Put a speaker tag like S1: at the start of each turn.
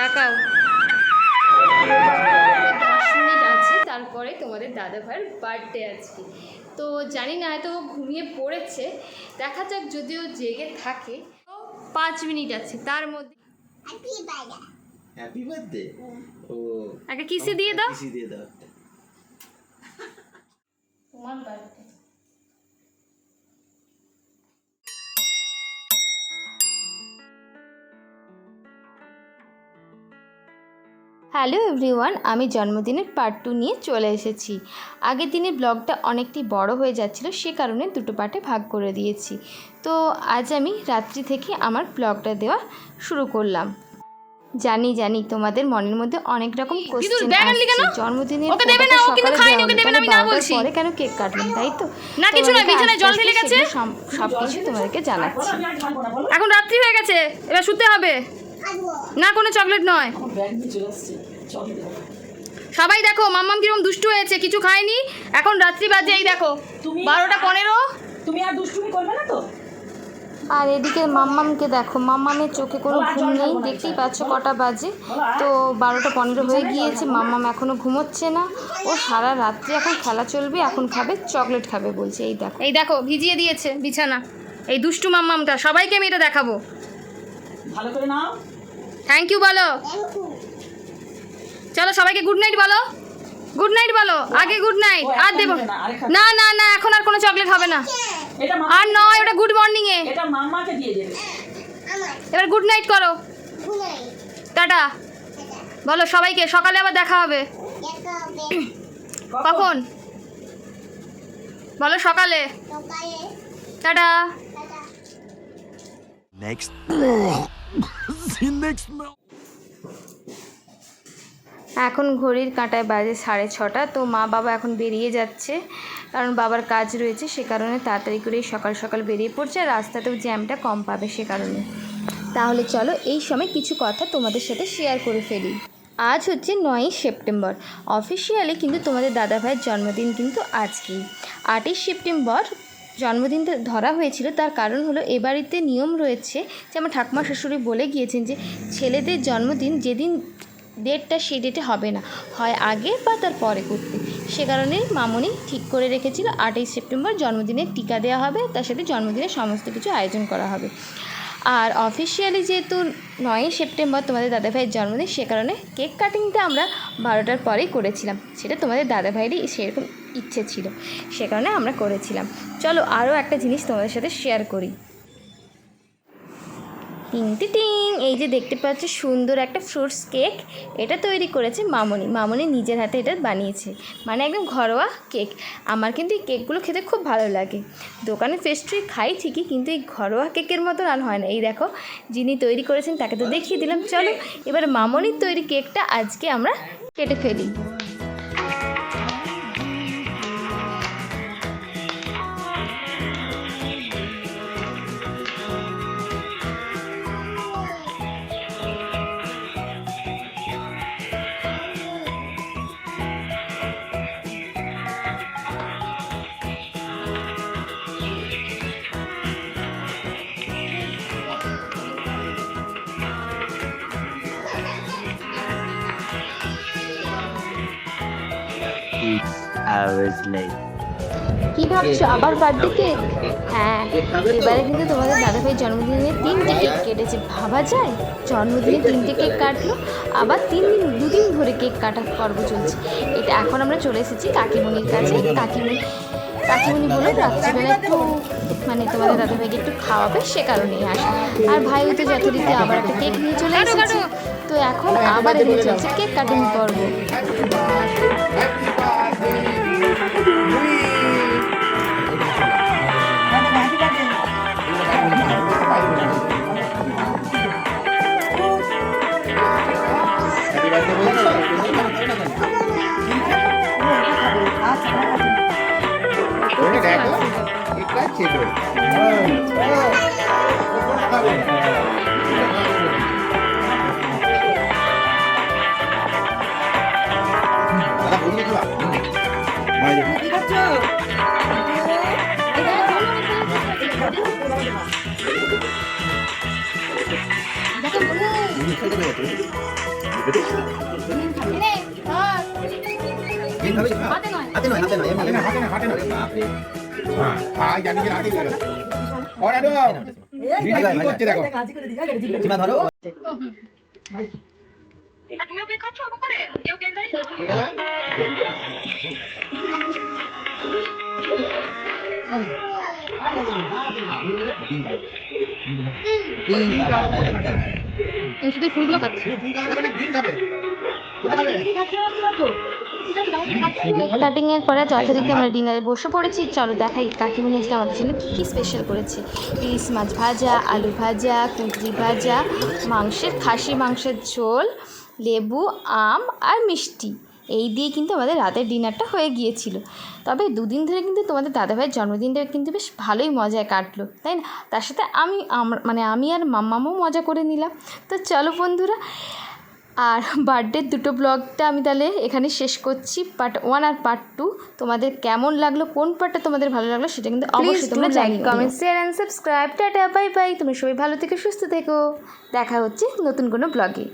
S1: তাকাও। দশ মিনিট আছে তারপরে তোমাদের দাদা ভাইয়ের বার্থডে আজকে। তো জানি না হয়তো ও ঘুমিয়ে পড়েছে। দেখা যাক যদিও জেগে থাকে। তো পাঁচ মিনিট আছে তার মধ্যে
S2: হ্যাপি বার্থডে ও।
S1: একটা কিসে দিয়ে দাও?
S2: কিসি দিয়ে দাও?
S1: তোমার বার্থডে হ্যালো এভরিওয়ান আমি জন্মদিনের পার্ট টু নিয়ে চলে এসেছি। আগের দিনের ব্লগটা অনেকটি বড় হয়ে যাচ্ছিল সে কারণে দুটো পার্টে ভাগ করে দিয়েছি। তো আজ আমি রাত্রি থেকে আমার ব্লগটা দেওয়া শুরু করলাম। জানি জানি তোমাদের মনের মধ্যে অনেক রকম কোশ্চেন জন্মদিনের
S3: ওকে দেবে না, ও কিন্তু খায়নি, ওকে দেবে না, আমি না বলছি।
S1: পরে কেন কেক কাটলাম তাই তো?
S3: না, কিছু নয়, বিছানায় জল ঢেলে গেছে।
S1: সব- সবকিছু তোমাদেরকে জানাচ্ছি।
S3: এখন রাত্রি হয়ে গেছে এবার শুতে হবে। না কোনো চকলেট নয়। সবাই দেখো মাম্মাম কীরকম দুষ্টু হয়েছে কিছু খায়নি? এখন রাত্রি বাজে এই দেখো বারোটা পনেরো।
S4: তুমি আর দুষ্টুমি করবে না তো?
S1: আর এদিকে মাম্মামকে দেখো মাম্মামের চোখে কোনো ঘুম নেই দেখতেই পাচ্ছ কটা বাজে। তো বারোটা পনেরো হয়ে গিয়েছে মাম্মাম এখনও ঘুমোচ্ছে না। ও সারা রাত্রি এখন খেলা চলবে এখন খাবে চকলেট খাবে বলছে এই দেখো।
S3: এই দেখো ভিজিয়ে দিয়েছে বিছানা। এই দুষ্টু মাম্মামটা সবাইকে আমি এটা দেখাবো।
S4: ভালো করে নাও।
S3: থ্যাংক ইউ বলো। চলো সবাইকে গুড নাইট বলো। গুড নাইট বলো। আগে গুড নাইট আর দেবো
S4: না,
S3: না না এখন আর কোনো চকলেট হবে না।
S4: এটা মা-
S3: আর নয় ওটা গুড মর্নিং এ।
S4: এটা মাম্মাকে দিয়ে দেবে।
S3: এবার গুড নাইট করো। টাটা। বলো সবাইকে সকালে আবার দেখা হবে। কখন? বলো সকালে। টাটা।
S5: Next.
S1: এখন ঘড়ির কাঁটায় বাজে সাড়ে ছটা, তো মা বাবা এখন বেরিয়ে যাচ্ছে। কারণ বাবার কাজ রয়েছে, সে কারণে তাড়াতাড়ি করেই সকাল সকাল বেরিয়ে পড়ছে, আর রাস্তাতেও জ্যামটা কম পাবে সে কারণে। তাহলে চলো এই সময় কিছু কথা তোমাদের সাথে শেয়ার করে ফেলি। আজ হচ্ছে নয়ই সেপ্টেম্বর। অফিসিয়ালি কিন্তু তোমাদের দাদা ভাইয়ের জন্মদিন কিন্তু আজকেই। আটই সেপ্টেম্বর জন্মদিনটা ধরা হয়েছিল, তার কারণ হলো এ বাড়িতে নিয়ম রয়েছে যে আমার ঠাকুমা শাশুড়ি বলে গিয়েছেন যে ছেলেদের জন্মদিন যেদিন ডেটটা সেই ডেটে হবে না, হয় আগে বা তার পরে করতে। সে কারণে মামনি ঠিক করে রেখেছিল, আটই সেপ্টেম্বর জন্মদিনের টিকা দেওয়া হবে, তার সাথে জন্মদিনের সমস্ত কিছু আয়োজন করা হবে। আর অফিসিয়ালি যেহেতু নয়ই সেপ্টেম্বর তোমাদের দাদাভাইয়ের জন্মদিন, সে কারণে কেক কাটিংটা আমরা বারোটার পরেই করেছিলাম। সেটা তোমাদের দাদাভাইয়েরই সেরকম ইচ্ছে ছিল। সে কারণে আমরা করেছিলাম। চলো আরও একটা জিনিস তোমাদের সাথে শেয়ার করি। টিংটি টিং এই যে দেখতে পাচ্ছ, সুন্দর একটা ফ্রুটস কেক এটা তৈরি করেছে মামনি। মামনি নিজের হাতে এটা বানিয়েছে। মানে একদম ঘরোয়া কেক আমার কিন্তু এই কেকগুলো খেতে খুব ভালো লাগে। দোকানে পেস্ট্রি খাই ঠিকই, কিন্তু এই ঘরোয়া কেকের মতন আর হয় না। এই দেখো, যিনি তৈরি করেছেন তাকে তো দেখিয়ে দিলাম। চলো, এবার মামনির তৈরি কেকটা আজকে আমরা কেটে ফেলি।
S5: Hours later.
S1: কি ভাবছ? আবার বার্থডে কেক হ্যাঁ এবারে কিন্তু তোমাদের দাদাভাই জন্মদিনে তিনটে কেক কেটেছে। ভাবা যায়? জন্মদিনে তিনটে কেক কাটলো আবার তিন দিন দুদিন ধরে কেক কাটার পর্ব চলছে। এটা এখন আমরা চলে এসেছি কাকিমণির কাছে। কাকিমণি কাকিমণি বলে রাত্রিবেলা একটু মানে তোমাদের দাদাভাইকে একটু খাওয়াবে সে কারণেই আসা। আর ভাইও তো যথারীতি আবার একটা কেক নিয়ে চলে এসেছে। তো এখন আবার এনে চলছে কেক কাটিং পর্ব।
S2: খেতে পেয়ে
S3: হাতে নয়
S6: হাতে নয় হাতে নয় হাতে না হাতে নয় বাপরে হ্যাঁ আয় জানি যে হাতে গেল ওরে দো ভিডিও কি করছে দেখো সীমা ধরো
S3: এই শুধু ফুলগুলো খাচ্ছে
S1: কেক কাটিংয়ের পরে যথারীতি আমরা ডিনারে বসে পড়েছি। চলো দেখাই কাকিমণি আজকে আমাদের জন্য কী কী স্পেশাল করেছে। ইলিশ মাছ ভাজা, আলু ভাজা, কুঁদরি ভাজা, মাংসের খাসি মাংসের ঝোল, লেবু, আম আর মিষ্টি। এই দিয়ে কিন্তু আমাদের রাতের ডিনারটা হয়ে গিয়েছিল। তবে দুদিন ধরে কিন্তু তোমাদের দাদাভাইয়ের জন্মদিনটা কিন্তু বেশ ভালোই মজায় কাটলো, তাই না? তার সাথে আম- মানে আমি আর মাম্মামও মজা করে নিলাম। তো চলো বন্ধুরা আর বার্থডের দুটো ব্লগটা আমি তাহলে এখানে শেষ করছি পার্ট ওয়ান আর পার্ট টু তোমাদের কেমন লাগল কোন পার্টটা তোমাদের ভালো লাগল সেটা কিন্তু অবশ্যই তোমরা like comment share and subscribe tata bye bye তুমি সবাই ভালো থেকে সুস্থ থেকো। দেখা হচ্ছে নতুন কোনো ব্লগে।